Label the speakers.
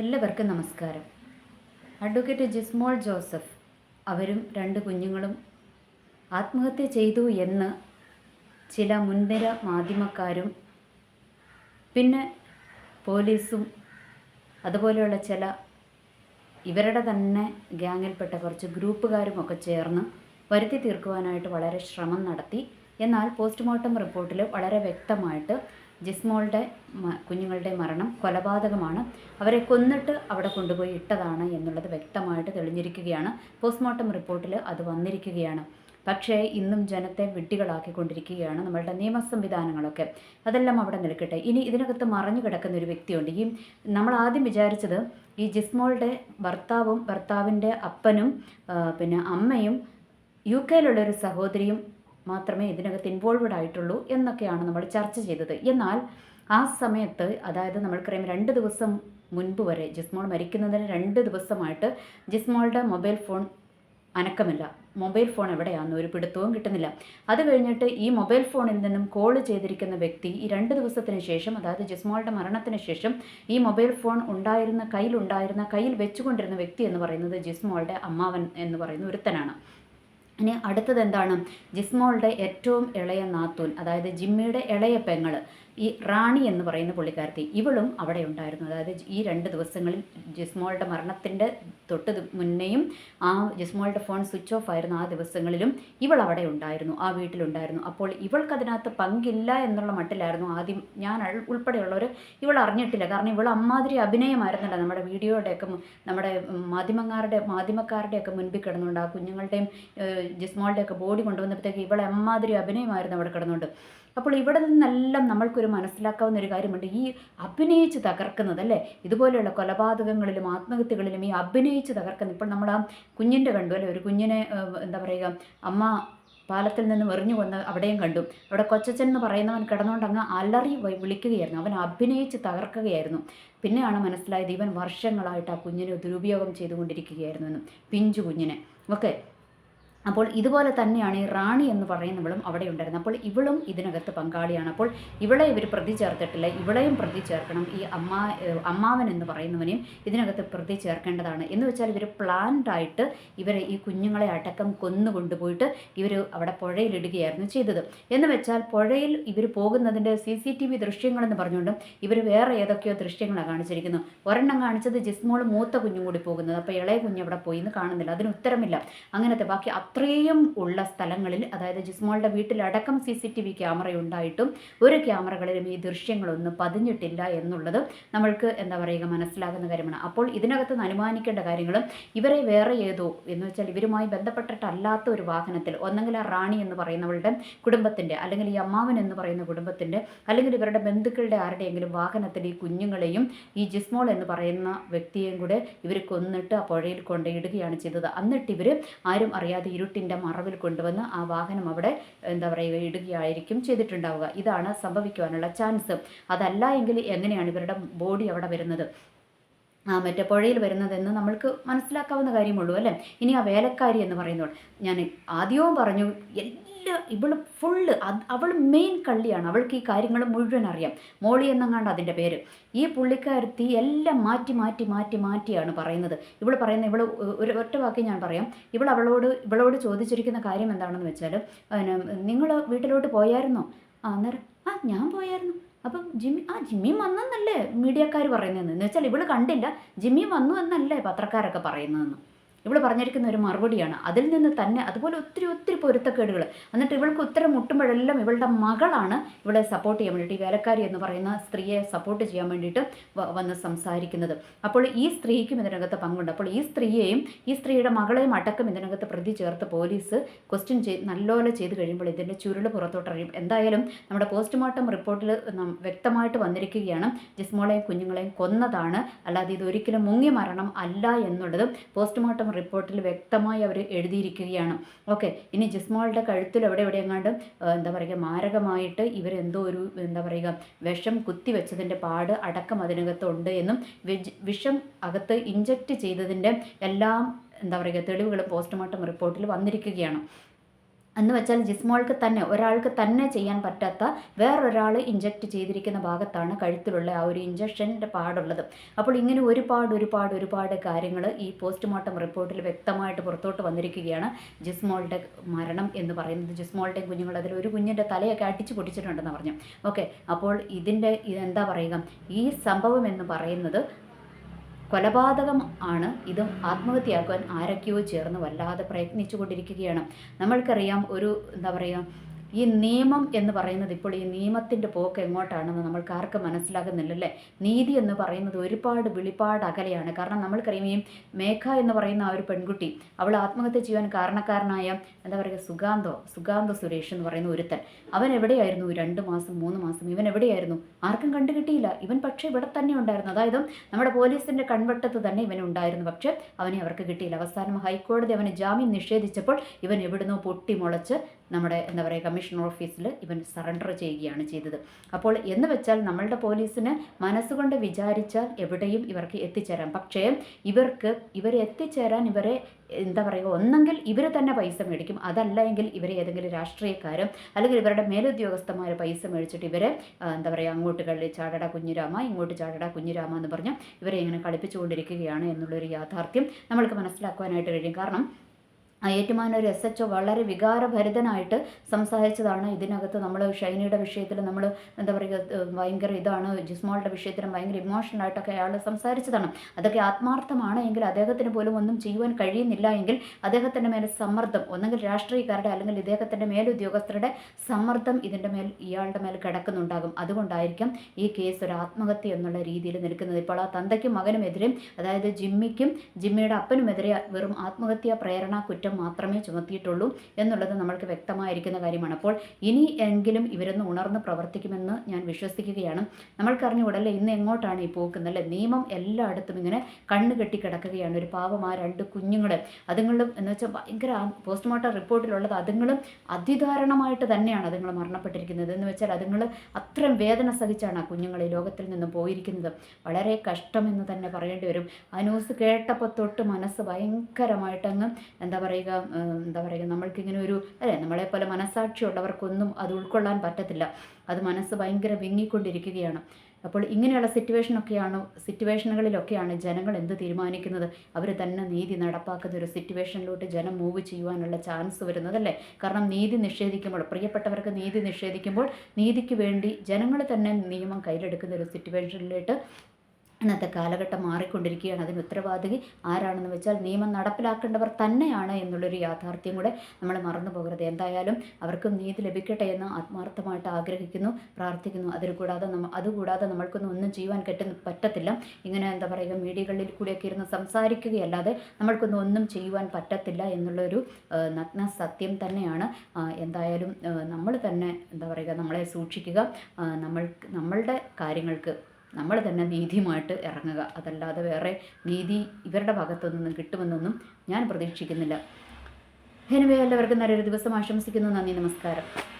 Speaker 1: എല്ലാവർക്കും നമസ്കാരം. Advocate Jismol Joseph അവരും രണ്ട് കുഞ്ഞുങ്ങളും ആത്മഹത്യ ചെയ്തു എന്ന് ചില മുൻനിര മാധ്യമക്കാരും പിന്നെ പോലീസും അതുപോലെയുള്ള ചില ഇവരുടെ തന്നെ ഗ്യാങ്ങിൽപ്പെട്ട കുറച്ച് ഗ്രൂപ്പുകാരും ഒക്കെ ചേർന്ന് വരുത്തി തീർക്കുവാനായിട്ട് വളരെ ശ്രമം നടത്തി. എന്നാൽ പോസ്റ്റ്മോർട്ടം റിപ്പോർട്ടിൽ വളരെ വ്യക്തമായിട്ട് ജിസ്മോളുടെ കുഞ്ഞുങ്ങളുടെ മരണം കൊലപാതകമാണ്. അവരെ കൊന്നിട്ട് അവിടെ കൊണ്ടുപോയി ഇട്ടതാണ് എന്നുള്ളത് വ്യക്തമായിട്ട് തെളിഞ്ഞിരിക്കുകയാണ്. പോസ്റ്റ്മോർട്ടം റിപ്പോർട്ടിൽ അത് വന്നിരിക്കുകയാണ്. പക്ഷേ ഇന്നും ജനത്തെ വിഡ്ഢികളാക്കിക്കൊണ്ടിരിക്കുകയാണ് നമ്മളുടെ നിയമ സംവിധാനങ്ങളൊക്കെ അതെല്ലാം അവിടെ നിൽക്കട്ടെ. ഇനി ഇതിനകത്ത് മറഞ്ഞു കിടക്കുന്ന ഒരു വ്യക്തിയുണ്ട്. ഈ നമ്മൾ ആദ്യം വിചാരിച്ചത് ഈ ജിസ്മോളുടെ ഭർത്താവും ഭർത്താവിന്റെ അപ്പനും പിന്നെ അമ്മയും യു കെയിലുള്ള ഒരു സഹോദരിയും മാത്രമേ ഇതിനകത്ത് ഇൻവോൾവഡ് ആയിട്ടുള്ളൂ എന്നൊക്കെയാണ് നമ്മൾ ചർച്ച ചെയ്തത്. എന്നാൽ ആ സമയത്ത് അതായത് നമ്മൾക്കറിയാം രണ്ട് ദിവസം മുൻപ് വരെ ജിസ്മോൾ മരിക്കുന്നതിന് രണ്ട് ദിവസമായിട്ട് ജിസ്മോളുടെ മൊബൈൽ ഫോൺ അനക്കമില്ല. മൊബൈൽ ഫോൺ എവിടെയാണെന്ന് ഒരു പിടുത്തവും കിട്ടുന്നില്ല. അത് കഴിഞ്ഞിട്ട് ഈ മൊബൈൽ ഫോണിൽ നിന്നും കോൾ ചെയ്തിരിക്കുന്ന വ്യക്തി ഈ രണ്ട് ദിവസത്തിന് ശേഷം അതായത് ജിസ്മോളുടെ മരണത്തിന് ശേഷം ഈ മൊബൈൽ ഫോൺ ഉണ്ടായിരുന്ന കയ്യിലുണ്ടായിരുന്ന കയ്യിൽ വെച്ചുകൊണ്ടിരുന്ന വ്യക്തി എന്ന് പറയുന്നത് ജിസ്മോളുടെ അമ്മാവൻ എന്ന് പറയുന്ന ഒരുത്തനാണ്. ഇനി അടുത്തത് എന്താണ്? ജിസ്മോളുടെ ഏറ്റവും ഇളയ നാത്തൂൻ അതായത് ജിമ്മിയുടെ ഇളയ പെങ്ങൾ ഈ റാണി എന്ന് പറയുന്ന പുള്ളിക്കാരത്തി ഇവളും അവിടെ ഉണ്ടായിരുന്നു. അതായത് ഈ രണ്ട് ദിവസങ്ങളിൽ ജിസ്മോളുടെ മരണത്തിന്റെ തൊട്ട് മുന്നേയും ആ ജിസ്മോളുടെ ഫോൺ സ്വിച്ച് ഓഫ് ആയിരുന്നു ആ ദിവസങ്ങളിലും ഇവൾ അവിടെ ഉണ്ടായിരുന്നു ആ വീട്ടിലുണ്ടായിരുന്നു. അപ്പോൾ ഇവൾക്ക് അതിനകത്ത് പങ്കില്ല എന്നുള്ള മട്ടിലായിരുന്നു ആദ്യം ഞാൻ ഉൾപ്പെടെയുള്ളവർ ഇവൾ അറിഞ്ഞിട്ടില്ല. കാരണം ഇവൾ അമ്മാതിരി അഭിനയമായിരുന്നില്ല. നമ്മുടെ വീഡിയോയുടെയൊക്കെ നമ്മുടെ മാധ്യമക്കാരുടെ മാധ്യമക്കാരുടെയൊക്കെ മുൻപിൽ കിടന്നുകൊണ്ട് ആ കുഞ്ഞുങ്ങളുടെയും ജിസ്മോളുടെയൊക്കെ ബോഡി കൊണ്ടുവന്നപ്പോഴത്തേക്ക് ഇവളെ അമ്മാതിരി അഭിനയമായിരുന്നു അവിടെ കിടന്നുകൊണ്ട്. അപ്പോൾ ഇവിടെ നിന്നെല്ലാം നമ്മൾക്കൊരു മനസ്സിലാക്കാവുന്ന ഒരു കാര്യമുണ്ട്. ഈ അഭിനയിച്ച് തകർക്കുന്നത് അല്ലേ? ഇതുപോലെയുള്ള കൊലപാതകങ്ങളിലും ആത്മഹത്യകളിലും ഈ അഭിനയിച്ച് തകർക്കുന്ന ഇപ്പോൾ നമ്മൾ ആ കുഞ്ഞിന്റെ കണ്ടു അല്ലേ? ഒരു കുഞ്ഞിനെ എന്താ പറയുക അമ്മ പാലത്തിൽ നിന്ന് എറിഞ്ഞു കൊന്ന് അവിടെയും കണ്ടു. അവിടെ കൊച്ചച്ചൻ എന്ന് പറയുന്നവൻ കിടന്നുകൊണ്ട് അങ്ങ് അലറി വിളിക്കുകയായിരുന്നു. അവൻ അഭിനയിച്ച് തകർക്കുകയായിരുന്നു. പിന്നെയാണ് മനസ്സിലായത് ഇവൻ വർഷങ്ങളായിട്ട് ആ കുഞ്ഞിനെ ദുരുപയോഗം ചെയ്തുകൊണ്ടിരിക്കുകയായിരുന്നു എന്ന്. പിഞ്ചു കുഞ്ഞിനെ. ഓക്കെ. അപ്പോൾ ഇതുപോലെ തന്നെയാണ് ഈ റാണി എന്ന് പറയുന്നവളും അവിടെ ഉണ്ടായിരുന്നത്. അപ്പോൾ ഇവളും ഇതിനകത്ത് പങ്കാളിയാണ്. അപ്പോൾ ഇവളെ ഇവർ പ്രതി ചേർത്തിട്ടില്ല. ഇവളെയും പ്രതി ചേർക്കണം. ഈ അമ്മാ അമ്മാവൻ എന്ന് പറയുന്നവനെയും ഇതിനകത്ത് പ്രതി ചേർക്കേണ്ടതാണ്. എന്ന് വെച്ചാൽ ഇവർ പ്ലാൻഡ് ആയിട്ട് ഇവരെ ഈ കുഞ്ഞുങ്ങളെ അടക്കം കൊന്നു കൊണ്ടുപോയിട്ട് ഇവർ അവിടെ പുഴയിലിടുകയായിരുന്നു ചെയ്തത്. എന്ന് വെച്ചാൽ പുഴയിൽ ഇവർ പോകുന്നതിന്റെ സി സി ടി വി ദൃശ്യങ്ങളെന്ന് പറഞ്ഞുകൊണ്ട് ഇവർ വേറെ ഏതൊക്കെയോ ദൃശ്യങ്ങളാണ് കാണിച്ചിരിക്കുന്നു. ഒരെണ്ണം കാണിച്ചത് ജിസ്മോൾ മൂത്ത കുഞ്ഞും കൂടി പോകുന്നത്. അപ്പോൾ ഇളയ കുഞ്ഞ് അവിടെ പോയി എന്ന് കാണുന്നില്ല. അതിന് ഉത്തരമില്ല. അങ്ങനത്തെ ബാക്കി അത്രയും ഉള്ള സ്ഥലങ്ങളിൽ അതായത് ജിസ്മോളുടെ വീട്ടിലടക്കം C C T V camera ഉണ്ടായിട്ടും ഒരു ക്യാമറകളിലും ഈ ദൃശ്യങ്ങളൊന്നും പതിഞ്ഞിട്ടില്ല എന്നുള്ളത് നമ്മൾക്ക് എന്താ പറയുക മനസ്സിലാകുന്ന കാര്യമാണ്. അപ്പോൾ ഇതിനകത്ത് നിന്ന് അനുമാനിക്കേണ്ട കാര്യങ്ങളും ഇവരെ വേറെ ഏതോ എന്ന് വെച്ചാൽ ഇവരുമായി ബന്ധപ്പെട്ടിട്ടല്ലാത്ത ഒരു വാഹനത്തിൽ ഒന്നെങ്കിൽ ആ റാണി എന്ന് പറയുന്നവളുടെ കുടുംബത്തിന്റെ അല്ലെങ്കിൽ ഈ അമ്മാവൻ എന്ന് പറയുന്ന കുടുംബത്തിന്റെ അല്ലെങ്കിൽ ഇവരുടെ ബന്ധുക്കളുടെ ആരുടെയെങ്കിലും വാഹനത്തിൽ ഈ കുഞ്ഞുങ്ങളെയും ഈ ജിസ്മോൾ എന്ന് പറയുന്ന വ്യക്തിയെയും കൂടെ ഇവർ കൊന്നിട്ട് ആ പുഴയിൽ കൊണ്ടിടുകയാണ് ചെയ്തത്. എന്നിട്ട് ഇവർ ആരും അറിയാതെ ഇരുട്ടിന്റെ മറവിൽ കൊണ്ടുവന്ന് ആ വാഹനം അവിടെ എന്താ പറയുക ഇടുകയായിരിക്കും ചെയ്തിട്ടുണ്ടാവുക. ഇതാണ് സംഭവിക്കുവാനുള്ള ചാൻസ്. അതല്ല എങ്കിൽ എങ്ങനെയാണ് ഇവരുടെ ബോഡി അവിടെ വരുന്നത്? മറ്റേ പുഴയിൽ വരുന്നതെന്ന് നമ്മൾക്ക് മനസ്സിലാക്കാവുന്ന കാര്യമുള്ളൂ അല്ലേ? ഇനി ആ വേലക്കാരി എന്ന് പറയുന്നവൾ ഞാൻ ആദ്യവും പറഞ്ഞു എല്ലാ ഇവൾ ഫുള്ള് അവൾ മെയിൻ കള്ളിയാണ് അവൾക്ക് ഈ കാര്യങ്ങൾ മുഴുവൻ അറിയാം. മോളി എന്നങ്ങാണ്ട് അതിന്റെ പേര്. ഈ പുള്ളിക്കാരത്തി എല്ലാം മാറ്റി മാറ്റി മാറ്റി മാറ്റിയാണ് പറയുന്നത്. ഇവൾ പറയുന്ന ഇവൾ ഒരു ഒറ്റ വാക്ക് ഞാൻ പറയാം. ഇവൾ അവളോട് ഇവളോട് ചോദിച്ചിരിക്കുന്ന കാര്യം എന്താണെന്ന് വെച്ചാൽ നിങ്ങൾ വീട്ടിലോട്ട് പോയായിരുന്നോ? ആ അന്നേരം ആ ഞാൻ പോയായിരുന്നു. അപ്പം ജിമ്മി ആ ജിമ്മി വന്നെന്നല്ലേ മീഡിയക്കാർ പറയുന്നതെന്ന്. എന്ന് വെച്ചാൽ ഇവൾ കണ്ടില്ല. ജിമ്മി വന്നു എന്നല്ലേ പത്രക്കാരൊക്കെ പറയുന്നതെന്ന്. ഇവൾ പറഞ്ഞിരിക്കുന്ന ഒരു മറുപടിയാണ്. അതിൽ നിന്ന് തന്നെ അതുപോലെ ഒത്തിരി ഒത്തിരി പൊരുത്തക്കേടുകൾ എന്നിട്ട് ഇവൾക്ക് ഉത്തരം മുട്ടുമ്പോഴെല്ലാം ഇവളുടെ മകളാണ് ഇവളെ സപ്പോർട്ട് ചെയ്യാൻ വേണ്ടിയിട്ട് ഈ വേലക്കാരി എന്ന് പറയുന്ന സ്ത്രീയെ സപ്പോർട്ട് ചെയ്യാൻ വേണ്ടിയിട്ട് വന്ന് സംസാരിക്കുന്നത്. അപ്പോൾ ഈ സ്ത്രീക്കും ഇതിനകത്ത് പങ്കുണ്ട്. അപ്പോൾ ഈ സ്ത്രീയെയും ഈ സ്ത്രീയുടെ മകളെയും അടക്കം ഇതിനകത്ത് പ്രതി ചേർത്ത് പോലീസ് ക്വസ്റ്റ്യൻ ചെയ്ത് നല്ലപോലെ ചെയ്ത് കഴിയുമ്പോൾ ഇതിന്റെ ചുരുൾ പുറത്തോട്ടറിയും. എന്തായാലും നമ്മുടെ പോസ്റ്റ്മോർട്ടം റിപ്പോർട്ടിൽ വ്യക്തമായിട്ട് വന്നിരിക്കുകയാണ്. ജിസ്മോളെയും കുഞ്ഞുങ്ങളെയും കൊന്നതാണ്. അല്ലാതെ ഇത് ഒരിക്കലും മുങ്ങി മരണം അല്ല എന്നുള്ളത് പോസ്റ്റ്മോർട്ടം റിപ്പോർട്ടിൽ വ്യക്തമായി അവർ എഴുതിയിരിക്കുകയാണ്. ഓക്കെ ഇനി ജിസ്മോളുടെ കഴുത്തിൽ എവിടെ എവിടെ എങ്ങാണ്ട് എന്താ പറയുക മാരകമായിട്ട് ഇവർ എന്തോ ഒരു എന്താ പറയുക വിഷം കുത്തിവെച്ചതിന്റെ പാട് അടക്കം അതിനകത്തുണ്ട് എന്നും വിഷം അകത്ത് ഇഞ്ചക്റ്റ് ചെയ്തതിന്റെ എല്ലാം എന്താ പറയുക തെളിവുകൾ പോസ്റ്റ്മോർട്ടം റിപ്പോർട്ടിൽ വന്നിരിക്കുകയാണ്. എന്ന് വെച്ചാൽ ജിസ്മോൾക്ക് തന്നെ ഒരാൾക്ക് തന്നെ ചെയ്യാൻ പറ്റാത്ത വേറൊരാൾ ഇഞ്ചക്ട് ചെയ്തിരിക്കുന്ന ഭാഗത്താണ് കഴുത്തിലുള്ള ആ ഒരു ഇഞ്ചക്ഷന്റെ പാടുള്ളത്. അപ്പോൾ ഇങ്ങനെ ഒരുപാട് ഒരുപാട് ഒരുപാട് കാര്യങ്ങൾ ഈ പോസ്റ്റ്മോർട്ടം റിപ്പോർട്ടിൽ വ്യക്തമായിട്ട് പുറത്തോട്ട് വന്നിരിക്കുകയാണ് ജിസ്മോളുടെ മരണം എന്ന് പറയുന്നത്. ജിസ്മോളുടെയും കുഞ്ഞുങ്ങൾ അതിൽ ഒരു കുഞ്ഞിന്റെ തലയൊക്കെ അടിച്ചു പൊട്ടിച്ചിട്ടുണ്ടെന്ന് പറഞ്ഞു ഓക്കെ അപ്പോൾ ഇതിന്റെ എന്താ പറയുക? ഈ സംഭവം എന്ന് പറയുന്നത് കൊലപാതകം ആണ്. ഇതും ആത്മഹത്യയാക്കുവാൻ ആരൊക്കെയോ ചേർന്ന് വല്ലാതെ പ്രയത്നിച്ചു കൊണ്ടിരിക്കുകയാണ് നമ്മൾക്കറിയാം ഒരു എന്താ പറയുക ഈ നിയമം എന്ന് പറയുന്നത് ഇപ്പോൾ ഈ നിയമത്തിന്റെ പോക്ക് എങ്ങോട്ടാണെന്ന് നമ്മൾക്ക് ആർക്കും മനസ്സിലാകുന്നില്ലല്ലേ? നീതി എന്ന് പറയുന്നത് ഒരുപാട് വെളിപാട് അകലെയാണ്. കാരണം നമ്മൾക്കറിയാം ഈ മേഘ എന്ന് പറയുന്ന ആ ഒരു പെൺകുട്ടി അവൾ ആത്മഹത്യ ചെയ്യാൻ കാരണക്കാരനായ എന്താ പറയുക സുഗാന്തോ സുഗാന്ത സുരേഷ് എന്ന് പറയുന്ന ഒരുത്തൻ. അവൻ എവിടെയായിരുന്നു രണ്ട് മാസം മൂന്ന് മാസം? ഇവൻ എവിടെയായിരുന്നു? ആർക്കും കണ്ടുകിട്ടിയില്ല. ഇവൻ പക്ഷേ ഇവിടെ തന്നെ ഉണ്ടായിരുന്നു. അതായത് നമ്മുടെ പോലീസിന്റെ കൺവട്ടത്ത് തന്നെ ഇവൻ ഉണ്ടായിരുന്നു. പക്ഷേ അവനെ അവർക്ക് കിട്ടിയില്ല. അവസാനം ഹൈക്കോടതി അവന് ജാമ്യം നിഷേധിച്ചപ്പോൾ ഇവൻ എവിടുന്നോ പൊട്ടിമുളച്ച് നമ്മുടെ എന്താ പറയുക കമ്മീഷൻ ഓഫീസിൽ ഇവൻ സറണ്ടർ ചെയ്യുകയാണ് ചെയ്തത്. അപ്പോൾ എന്ന് വെച്ചാൽ നമ്മളുടെ പോലീസിന് മനസ്സുകൊണ്ട് വിചാരിച്ചാൽ എവിടെയും ഇവർക്ക് എത്തിച്ചേരാം. പക്ഷേ ഇവർക്ക് ഇവരെ എത്തിച്ചേരാൻ ഇവരെ എന്താ പറയുക ഒന്നെങ്കിൽ ഇവർ തന്നെ പൈസ മേടിക്കും. അതല്ല എങ്കിൽ ഇവരെ ഏതെങ്കിലും രാഷ്ട്രീയക്കാരും അല്ലെങ്കിൽ ഇവരുടെ മേലുദ്യോഗസ്ഥന്മാർ പൈസ മേടിച്ചിട്ട് ഇവരെ എന്താ പറയുക അങ്ങോട്ട് കളി ചാടട കുഞ്ഞിരാമ ഇങ്ങോട്ട് ചാടട കുഞ്ഞിരാമ എന്ന് പറഞ്ഞ് ഇവരെ ഇങ്ങനെ കളിപ്പിച്ചുകൊണ്ടിരിക്കുകയാണ് എന്നുള്ളൊരു യാഥാർത്ഥ്യം നമ്മൾക്ക് മനസ്സിലാക്കുവാനായിട്ട് കഴിയും. കാരണം ഏറ്റുമാനൂർ എസ് എച്ച് ഒ വളരെ വികാരഭരിതനായിട്ട് സംസാരിച്ചതാണ്. ഇതിനകത്ത് നമ്മൾ ഷൈനിയുടെ വിഷയത്തിൽ നമ്മൾ എന്താ പറയുക ഭയങ്കര ഇതാണ് ജിസ്മോളുടെ വിഷയത്തിലും ഭയങ്കര ഇമോഷണലായിട്ടൊക്കെ അയാൾ സംസാരിച്ചതാണ്. അതൊക്കെ ആത്മാർത്ഥമാണ് എങ്കിൽ അദ്ദേഹത്തിന് പോലും ഒന്നും ചെയ്യുവാൻ കഴിയുന്നില്ല എങ്കിൽ അദ്ദേഹത്തിന്റെ മേലെ സമ്മർദ്ദം ഒന്നെങ്കിൽ രാഷ്ട്രീയക്കാരുടെ അല്ലെങ്കിൽ ഇദ്ദേഹത്തിന്റെ മേലുദ്യോഗസ്ഥരുടെ സമ്മർദ്ദം ഇതിന്റെ മേൽ ഇയാളുടെ മേൽ കിടക്കുന്നുണ്ടാകും. അതുകൊണ്ടായിരിക്കും ഈ കേസ് ഒരു ആത്മഹത്യ എന്നുള്ള രീതിയിൽ നിൽക്കുന്നത്. ഇപ്പോൾ ആ തന്തയ്ക്കും മകനുമെതിരെ അതായത് ജിമ്മിക്കും ജിമ്മിയുടെ അപ്പനുമെതിരെ വെറും ആത്മഹത്യാ പ്രേരണ കുറ്റം മാത്രമേ ചുമത്തിയിട്ടുള്ളൂ എന്നുള്ളത് നമ്മൾക്ക് വ്യക്തമായിരിക്കുന്ന കാര്യമാണ്. അപ്പോൾ ഇനി എങ്കിലും ഇവരൊന്ന് ഉണർന്ന് പ്രവർത്തിക്കുമെന്ന് ഞാൻ വിശ്വസിക്കുകയാണ്. നമ്മൾക്കറിഞ്ഞുകൂടല്ലേ ഇന്ന് എങ്ങോട്ടാണ് ഈ പോക്കുന്നല്ലേ നിയമം എല്ലായിടത്തും ഇങ്ങനെ കണ്ണ് കെട്ടി കിടക്കുകയാണ്. ഒരു പാവം ആ രണ്ട് കുഞ്ഞുങ്ങൾ അതുങ്ങളും എന്ന് വെച്ചാൽ ഭയങ്കര പോസ്റ്റ്മോർട്ടം റിപ്പോർട്ടിലുള്ളത് അതുങ്ങളും അതിധാരണമായിട്ട് തന്നെയാണ് അതുങ്ങൾ മരണപ്പെട്ടിരിക്കുന്നത്. എന്ന് വെച്ചാൽ അതുങ്ങൾ അത്രയും വേദന സഹിച്ചാണ് ആ കുഞ്ഞുങ്ങൾ ഈ ലോകത്തിൽ നിന്ന് പോയിരിക്കുന്നത്. വളരെ കഷ്ടമെന്ന് തന്നെ പറയേണ്ടി വരും. ആ ന്യൂസ് കേട്ടപ്പോൾ തൊട്ട് മനസ്സ് ഭയങ്കരമായിട്ടങ്ങ് എന്താ പറയുക എന്താ പറയുക നമ്മൾക്കിങ്ങനെ ഒരു അല്ലേ നമ്മളെപ്പോലെ മനസ്സാക്ഷിയുള്ളവർക്കൊന്നും അത് ഉൾക്കൊള്ളാൻ പറ്റത്തില്ല. അത് മനസ്സ് ഭയങ്കര വിങ്ങിക്കൊണ്ടിരിക്കുകയാണ്. അപ്പോൾ ഇങ്ങനെയുള്ള സിറ്റുവേഷനൊക്കെയാണ് സിറ്റുവേഷനുകളിലൊക്കെയാണ് ജനങ്ങൾ എന്ത് തീരുമാനിക്കുന്നത്? അവർ തന്നെ നീതി നടപ്പാക്കുന്ന ഒരു സിറ്റുവേഷനിലോട്ട് ജനം മൂവ് ചെയ്യുവാനുള്ള ചാൻസ് വരുന്നത് അല്ലേ? കാരണം നീതി നിഷേധിക്കുമ്പോൾ പ്രിയപ്പെട്ടവർക്ക് നീതി നിഷേധിക്കുമ്പോൾ നീതിക്ക് വേണ്ടി ജനങ്ങൾ തന്നെ നിയമം കയ്യിലെടുക്കുന്ന ഒരു സിറ്റുവേഷനിലോട്ട് ഇന്നത്തെ കാലഘട്ടം മാറിക്കൊണ്ടിരിക്കുകയാണ്. അതിന് ഉത്തരവാദി ആരാണെന്ന് വെച്ചാൽ നിയമം നടപ്പിലാക്കേണ്ടവർ തന്നെയാണ് എന്നുള്ളൊരു യാഥാർത്ഥ്യം കൂടെ നമ്മൾ മറന്നു പോകരുത്. എന്തായാലും അവർക്കും നീതി ലഭിക്കട്ടെ എന്ന് ആത്മാർത്ഥമായിട്ട് ആഗ്രഹിക്കുന്നു പ്രാർത്ഥിക്കുന്നു. അതിൽ കൂടാതെ നമ്മ അതുകൂടാതെ നമ്മൾക്കൊന്നും ഒന്നും ചെയ്യുവാൻ പറ്റുന്ന പറ്റത്തില്ല. ഇങ്ങനെ എന്താ പറയുക മീഡിയകളിൽ കൂടിയൊക്കെ ഇരുന്ന് സംസാരിക്കുകയല്ലാതെ നമ്മൾക്കൊന്നും ഒന്നും ചെയ്യുവാൻ പറ്റത്തില്ല എന്നുള്ളൊരു നഗ്ന സത്യം തന്നെയാണ്. എന്തായാലും നമ്മൾ തന്നെ എന്താ പറയുക നമ്മളെ സൂക്ഷിക്കുക. നമ്മൾ നമ്മളുടെ കാര്യങ്ങൾക്ക് നമ്മൾ തന്നെ നീതിയുമായിട്ട് ഇറങ്ങുക. അതല്ലാതെ വേറെ നീതി ഇവരുടെ ഭാഗത്തു നിന്നും കിട്ടുമെന്നൊന്നും ഞാൻ പ്രതീക്ഷിക്കുന്നില്ല. എനിവേ എല്ലാവർക്കും നല്ലൊരു ദിവസം ആശംസിക്കുന്നു. നന്ദി നമസ്കാരം.